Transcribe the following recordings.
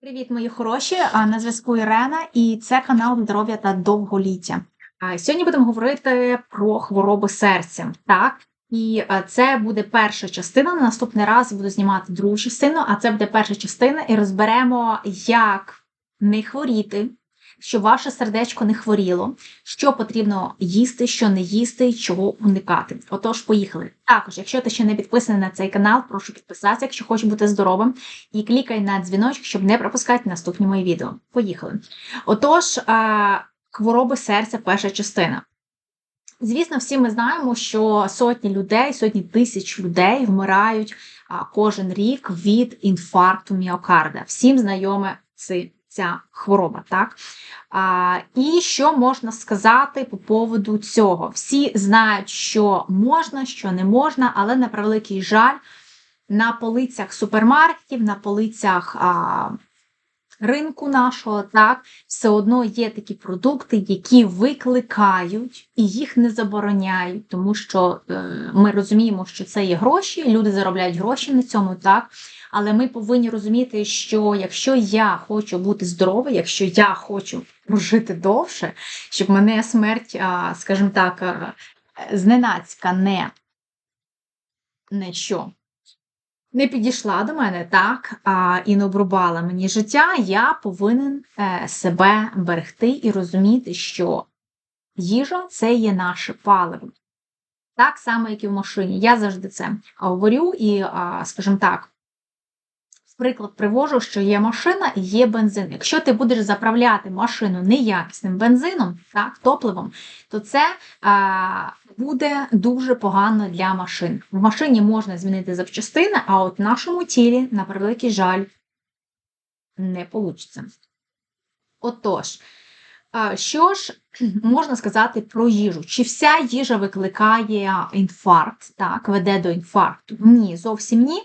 Привіт, мої хороші! На зв'язку Ірена, і це канал здоров'я та довголіття. Сьогодні будемо говорити про хвороби серця. Так, і це буде перша частина. На наступний раз буду знімати другу частину, а це буде перша частина, і розберемо, як не хворіти, щоб ваше сердечко не хворіло, що потрібно їсти, що не їсти, чого уникати. Отож, поїхали. Також, якщо ти ще не підписаний на цей канал, прошу підписатися, якщо хочеш бути здоровим, і клікай на дзвіночок, щоб не пропускати наступні мої відео. Поїхали. Отож, хвороби серця перша частина. Звісно, всі ми знаємо, що сотні людей, сотні тисяч людей вмирають кожен рік від інфаркту міокарда. Всім знайоме це ця хвороба. так? А, І що можна сказати по поводу цього? Всі знають, що можна, що не можна, але на превеликий жаль, на полицях супермаркетів, на полицях а, ринку нашого, так, все одно є такі продукти, які викликають і їх не забороняють, тому що е, ми розуміємо, що це є гроші, люди заробляють гроші на цьому, так. Але ми повинні розуміти, що якщо я хочу бути здорова, якщо я хочу прожити довше, щоб мене смерть, скажімо так, зненацька не, не що. Не підійшла до мене так а, і не обрубала мені життя, я повинен е, себе берегти і розуміти, що їжа це є наше паливо. Так само, як і в машині. Я завжди це говорю і, скажімо так, приклад привожу, що є машина і є бензин. Якщо ти будеш заправляти машину неякісним бензином, так, топливом, то це а, буде дуже погано для машин. В машині можна змінити запчастини, а от в нашому тілі, на превеликий жаль, не вийде. Отож, що ж можна сказати про їжу? Чи вся їжа викликає інфаркт, так, веде до інфаркту? Ні, зовсім ні.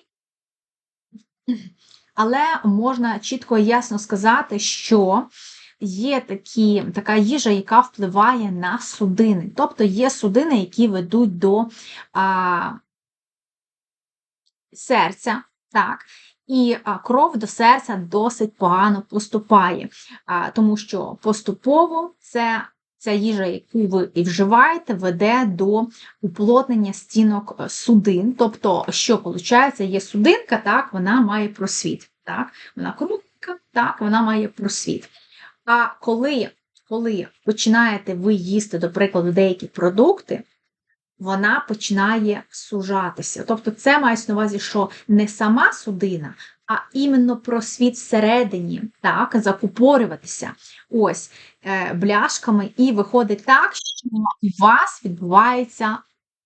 Але можна чітко і ясно сказати, що є такі, така їжа, яка впливає на судини. Тобто є судини, які ведуть до а, серця. так, і кров до серця досить погано поступає, тому що поступово це ця їжа, яку ви і вживаєте, веде до уплотнення стінок е, судин. Тобто, що виходить, є судинка, так, вона має просвіт. Так? Вона коротка, так, вона має просвіт. А коли коли починаєте ви їсти, до прикладу, деякі продукти, вона починає сужатися. Тобто, це мається на увазі, що не сама судина, а іменно просвіт всередині, так, закупорюватися ось е, бляшками, і виходить так, що у вас відбуваються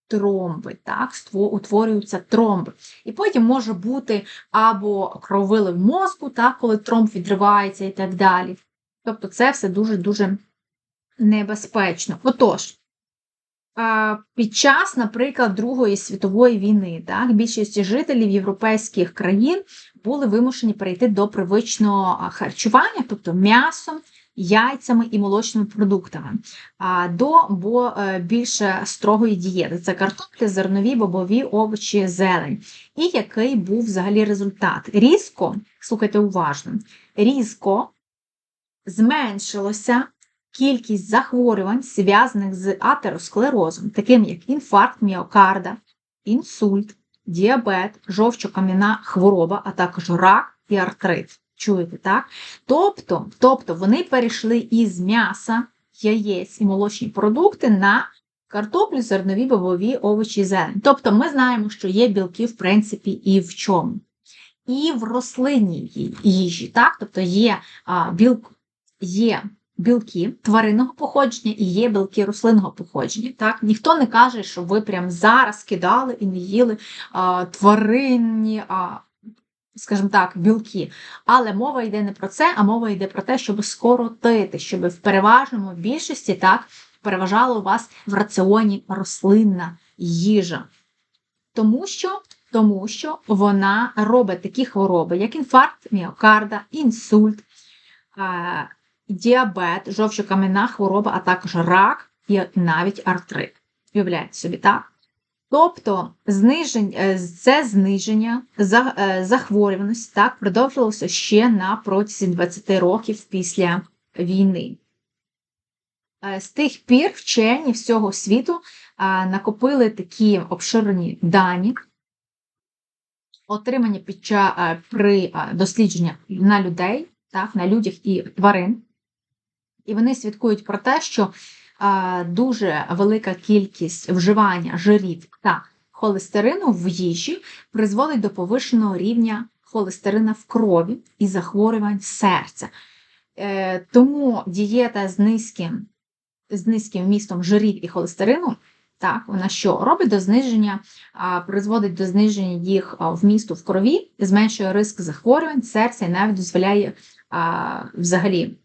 тромби, так, утворюються тромби. І потім може бути або кровилив мозку, так, коли тромб відривається і так далі. Тобто це все дуже-дуже небезпечно. Отож, під час, наприклад, Другої світової війни, так, більшість жителів європейських країн були вимушені перейти до привичного харчування, тобто м'ясом, яйцями і молочними продуктами, до бо е, більше строгої дієти. Це картоплі, зернові, бобові, овочі, зелень. І який був взагалі результат? Різко, слухайте уважно, різко зменшилося кількість захворювань, зв'язаних з атеросклерозом, таким як інфаркт міокарда, інсульт, діабет, жовчокам'яна хвороба, а також рак і артрит. Чуєте, так? Тобто, тобто вони перейшли із м'яса, яєць і молочні продукти на картоплю, зернові, бобові, овочі, зелень. Тобто ми знаємо, що є білки, в принципі, і в чому. І в рослинній їжі, так? Тобто є а, білк, є білки тваринного походження і є білки рослинного походження. Так? Ніхто не каже, що ви прямо зараз кидали і не їли а, тваринні, а, скажімо так, білки. Але мова йде не про це, а мова йде про те, щоб скоротити, щоб в переважному більшості так переважала у вас в раціоні рослинна їжа. Тому що тому що вона робить такі хвороби, як інфаркт міокарда, інсульт, діабет, жовчокам'яна хвороба, а також рак і навіть артрит. Уявляєте собі, так? Тобто знижень, е, це зниження е, захворюваності так, продовжилося ще на протязі 20 років після війни. Е, З тих пір вчені всього світу накопили такі обширені дані, отримані під при дослідженнях на людей, так, на людях і тварин. І вони свідкують про те, що а, дуже велика кількість вживання жирів та холестерину в їжі призводить до повищеного рівня холестерина в крові і захворювань серця. Е, тому дієта з низьким, з низьким вмістом жирів і холестерину, так, вона що робить до зниження, призводить до зниження їх вмісту в крові, зменшує ризик захворювань серця і навіть дозволяє а, взагалі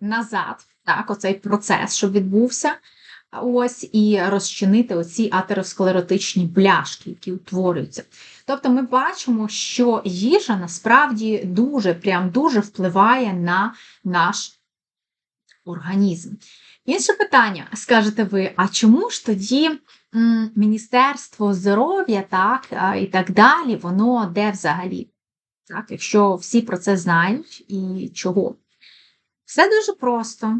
назад, так, оцей процес, щоб відбувся. Ось і розчинити оці атеросклеротичні бляшки, які утворюються. Тобто ми бачимо, що їжа насправді дуже, прям дуже впливає на наш організм. Інше питання, скажете ви, а чому ж тоді Міністерство здоров'я так, і так далі, воно де взагалі? Так, Якщо всі про це знають і чого? Все дуже просто.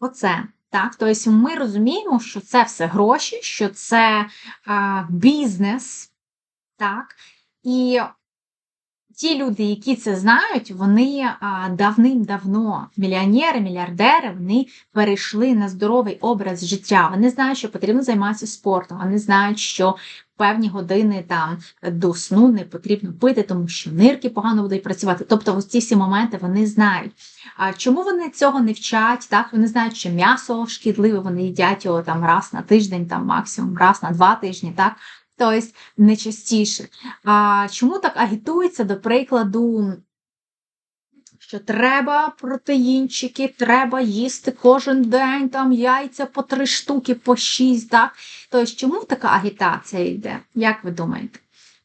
Оце. Так, тобто ми розуміємо, що це все гроші, що це а, бізнес, так, і ті люди, які це знають, вони давним-давно мільйонери, мільярдери, вони перейшли на здоровий образ життя. Вони знають, що потрібно займатися спортом, вони знають, що певні години там до сну не потрібно пити, тому що нирки погано будуть працювати. Тобто, ось ці всі моменти вони знають. А чому вони цього не вчать? Так, вони знають, що м'ясо шкідливе, вони їдять його там раз на тиждень, там максимум раз на два тижні, так? Тобто не частіше. А чому так агітується, до прикладу, що треба протеїнчики, треба їсти кожен день там яйця по три штуки, по шість, так? Тобто, чому така агітація йде? Як ви думаєте?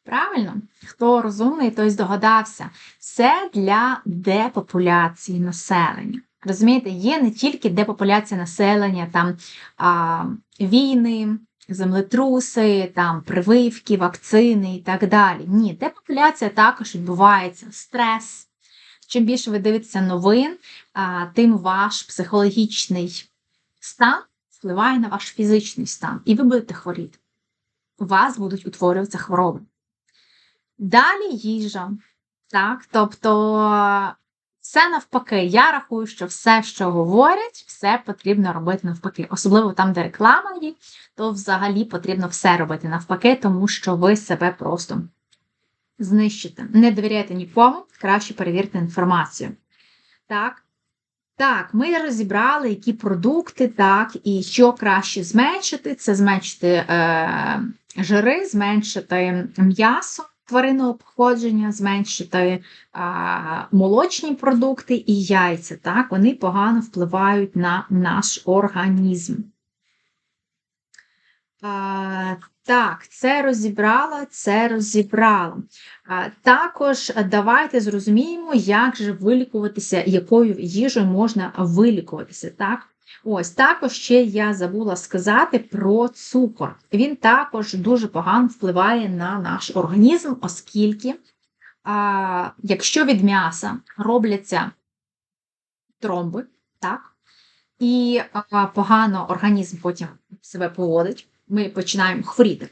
Правильно, хто розумний, той здогадався. Це для депопуляції населення. Розумієте, є не тільки депопуляція населення, там а, війни, землетруси, там прививки, вакцини і так далі. Ні, депопуляція також відбувається стрес. Чим більше ви дивитеся новин, тим ваш психологічний стан впливає на ваш фізичний стан, і ви будете хворіти. У вас будуть утворюватися хвороби. Далі їжа. Так, тобто, все навпаки, я рахую, що все, що говорять, все потрібно робити навпаки. Особливо там, де реклама є, то взагалі потрібно все робити навпаки, тому що ви себе просто знищите. Не довіряйте нікому, краще перевірте інформацію. Так. Так, ми розібрали, які продукти, так, і що краще зменшити. Це зменшити е, жири, зменшити м'ясо тваринного походження, зменшити а, молочні продукти і яйця. Так, Вони погано впливають на наш організм. Так, це розібрала, це розібрала. Також давайте зрозуміємо, як же вилікуватися, якою їжею можна вилікуватися. так? Ось також ще я забула сказати про цукор. Він також дуже погано впливає на наш організм, оскільки, якщо від м'яса робляться тромби, так, і погано організм потім себе поводить, ми починаємо хворіти.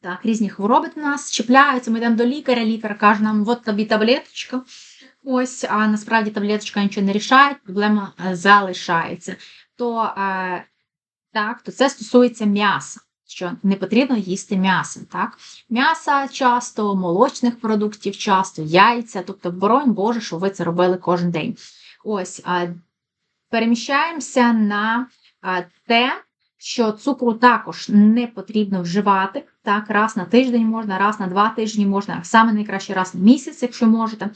Так, Різні хвороби до нас чіпляються, ми йдемо до лікаря, лікар каже нам, от тобі таблеточка. Ось, а насправді таблеточка нічого не рішає, проблема е, залишається. То е, так, то це стосується м'яса, що не потрібно їсти м'ясо. Так? М'яса часто, молочних продуктів часто, яйця, тобто, боронь Боже, що ви це робили кожен день. Ось, е, переміщаємося на е, те, що цукру також не потрібно вживати. Так, раз на тиждень можна, раз на два тижні можна, саме найкраще раз на місяць, якщо можете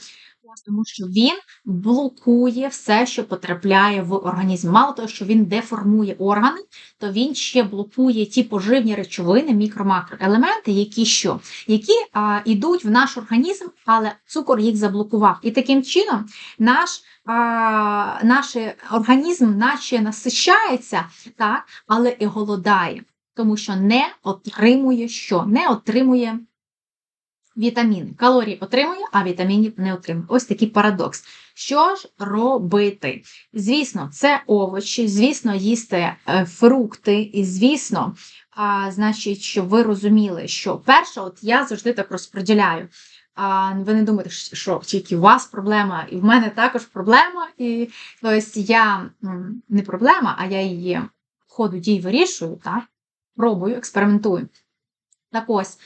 тому що він блокує все, що потрапляє в організм. Мало того, що він деформує органи, то він ще блокує ті поживні речовини, мікро-макроелементи, які що? Які а, йдуть в наш організм, але цукор їх заблокував. І таким чином наш а, наш організм наче насищається, так, але і голодає. тому що не отримує що? Не отримує вітаміни. Калорії отримує, а вітамінів не отримує. Ось такий парадокс. Що ж робити? Звісно, це овочі, звісно, їсти е, фрукти, і звісно, а, значить, щоб ви розуміли, що перше, от я завжди так розподіляю. А ви не думаєте, що тільки у вас проблема, і в мене також проблема. І тобто я не проблема, а я її в ходу дій вирішую, так? пробую, експериментую. Так ось,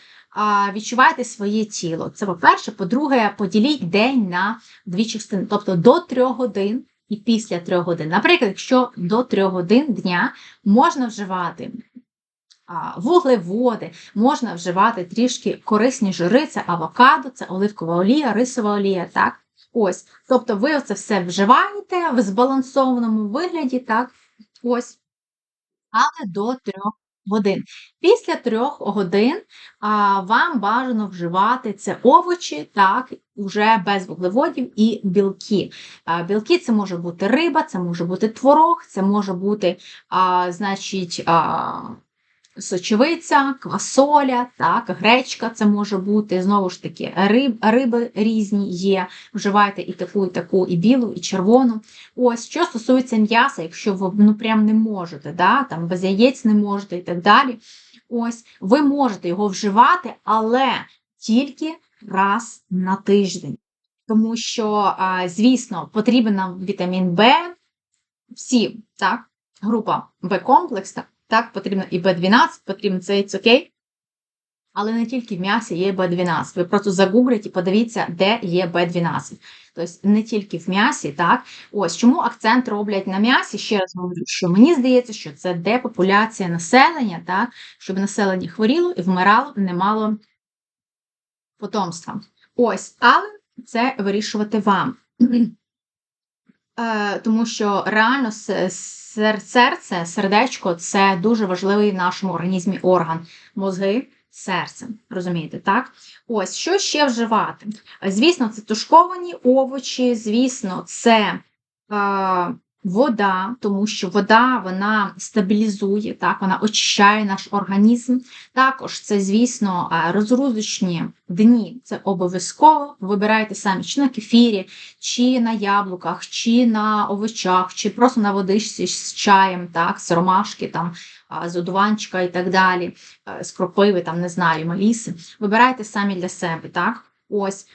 відчувайте своє тіло. Це по-перше, по-друге, поділіть день на дві частини, тобто до трьох годин і після трьох годин. Наприклад, якщо до трьох годин дня можна вживати вуглеводи, можна вживати трішки корисні жири, це авокадо, це оливкова олія, рисова олія. так? Ось, Тобто ви це все вживаєте в збалансованому вигляді, так? Ось, але до трьох годин. Після трьох годин а, вам бажано вживати це овочі, так, вже без вуглеводів і білки. А, Білки це може бути риба, це може бути творог, це може бути, а, значить, а, сочевиця, квасоля, так, гречка це може бути, знову ж таки, риб, риби різні є. Вживайте і таку, і таку, і білу, і червону. Ось, що стосується м'яса, якщо ви ну, прям не можете, да, там, без яєць не можете і так далі. Ось, ви можете його вживати, але тільки раз на тиждень. Тому що, звісно, потрібен нам вітамін В, всі, так, група В-комплекс. Так, потрібно і B12, потрібно цей цукей. Але не тільки в м'ясі є B12. Ви просто загугліть і подивіться, де є B12. Тобто не тільки в м'ясі, так? Ось чому акцент роблять на м'ясі? Ще раз говорю, що мені здається, що це депопуляція населення, так? щоб населення хворіло і вмирало, не мало потомства. Ось, але це вирішувати вам. Е, тому що реально серце, сердечко це дуже важливий в нашому організмі орган. Мозги, серце. Розумієте, так? Ось, що ще вживати? Звісно, це тушковані овочі, звісно, це. Е, Вода, тому що вода вона стабілізує, так, вона очищає наш організм. Також це, звісно, розгрузочні дні. Це обов'язково. Вибирайте самі чи на кефірі, чи на яблуках, чи на овочах, чи просто на водичці з чаєм, так, з ромашки, там, з одуванчика і так далі, з кропиви, там, не знаю, маліси. Вибирайте самі для себе. так. Ось,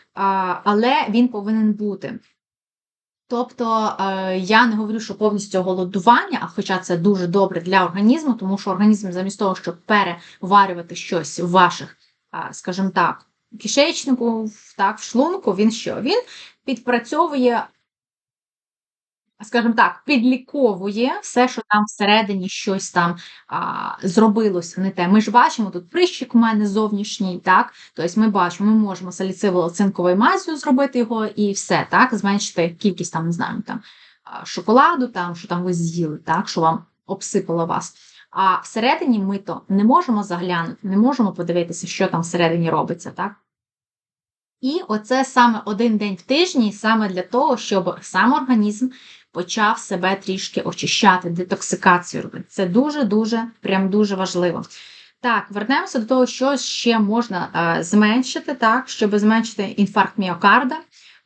Але він повинен бути. Тобто е, я не говорю, що повністю голодування, а хоча це дуже добре для організму, тому що організм, замість того, щоб переварювати щось в ваших, скажімо так, кишечнику, так, в шлунку, він що? Він підпрацьовує скажімо так, підліковує все, що там всередині щось там а, зробилося не те. Ми ж бачимо, тут прищик у мене зовнішній, так? Тобто ми бачимо, ми можемо саліцилоцинковою мазю зробити його і все, так, зменшити кількість там, не знаю, там, шоколаду, там, що там ви з'їли, так, що вам обсипало вас. А всередині ми то не можемо заглянути, не можемо подивитися, що там всередині робиться, так? І оце саме один день в тижні, саме для того, щоб сам організм почав себе трішки очищати, детоксикацію робити. Це дуже-дуже, прям дуже важливо. Так, вернемося до того, що ще можна а, зменшити, так, щоб зменшити інфаркт міокарда.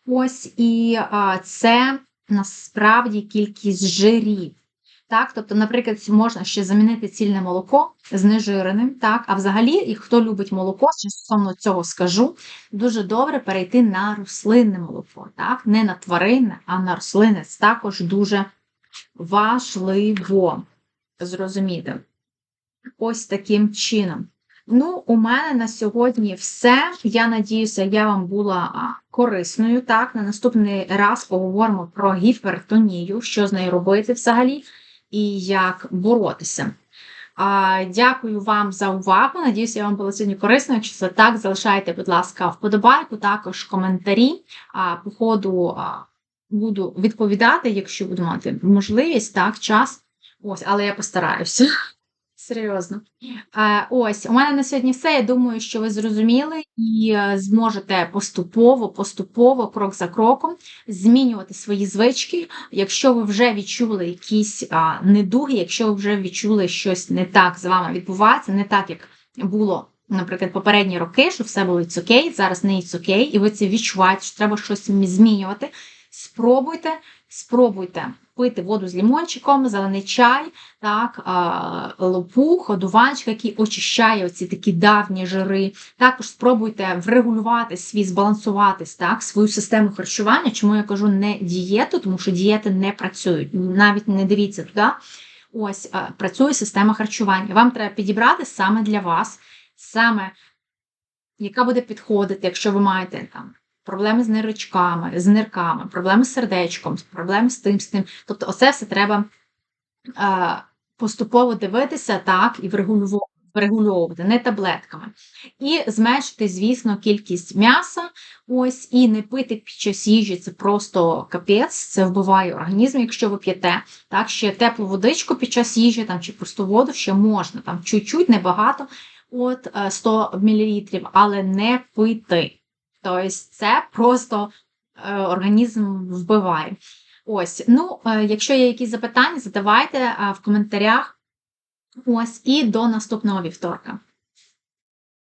Ось, і а, це насправді кількість жирів. Так, Тобто, наприклад, можна ще замінити цільне молоко знежиреним. так, А взагалі, і хто любить молоко, стосовно цього скажу, дуже добре перейти на рослинне молоко. так, Не на тваринне, а на рослинне. Це також дуже важливо зрозуміти. Ось таким чином. Ну, у мене на сьогодні все. Я надіюся, я вам була корисною. Так, на наступний раз поговоримо про гіпертонію, що з нею робити взагалі і як боротися. Дякую вам за увагу. Надіюся, я вам було сьогодні корисно. Якщо це так, залишайте, будь ласка, вподобайку, також коментарі. По ходу буду відповідати, якщо буду мати можливість, так, час. Ось, але я постараюся. Серйозно. Е, ось, у мене на сьогодні все. Я думаю, що ви зрозуміли і е, зможете поступово, поступово, крок за кроком змінювати свої звички. Якщо ви вже відчули якісь а, недуги, якщо ви вже відчули щось не так з вами відбувається, не так, як було, наприклад, попередні роки, що все було окей, зараз не окей, і ви це відчуваєте, що треба щось змінювати. Спробуйте, спробуйте пити воду з лімончиком, зелений чай, так, лопух, одуванчик, який очищає оці такі давні жири. Також спробуйте врегулювати свій, збалансуватись, так, свою систему харчування. Чому я кажу не дієту, тому що дієти не працюють. Навіть не дивіться туди. Ось працює система харчування. Вам треба підібрати саме для вас, саме яка буде підходити, якщо ви маєте там проблеми з нирочками, з нирками, проблеми з сердечком, проблеми з тим, з тим. Тобто, оце все треба е, поступово дивитися так і. Врегульовувати не таблетками. І зменшити, звісно, кількість м'яса, ось, і не пити під час їжі це просто капець, це вбиває організм, якщо ви п'єте. Так, ще теплу водичку під час їжі, там, чи просту воду ще можна, там чуть-чуть, небагато, от 100 мл, але не пити. Тобто це просто е, організм вбиває. Ось, ну, е, якщо є якісь запитання, задавайте е, в коментарях. Ось, і до наступного вівторка.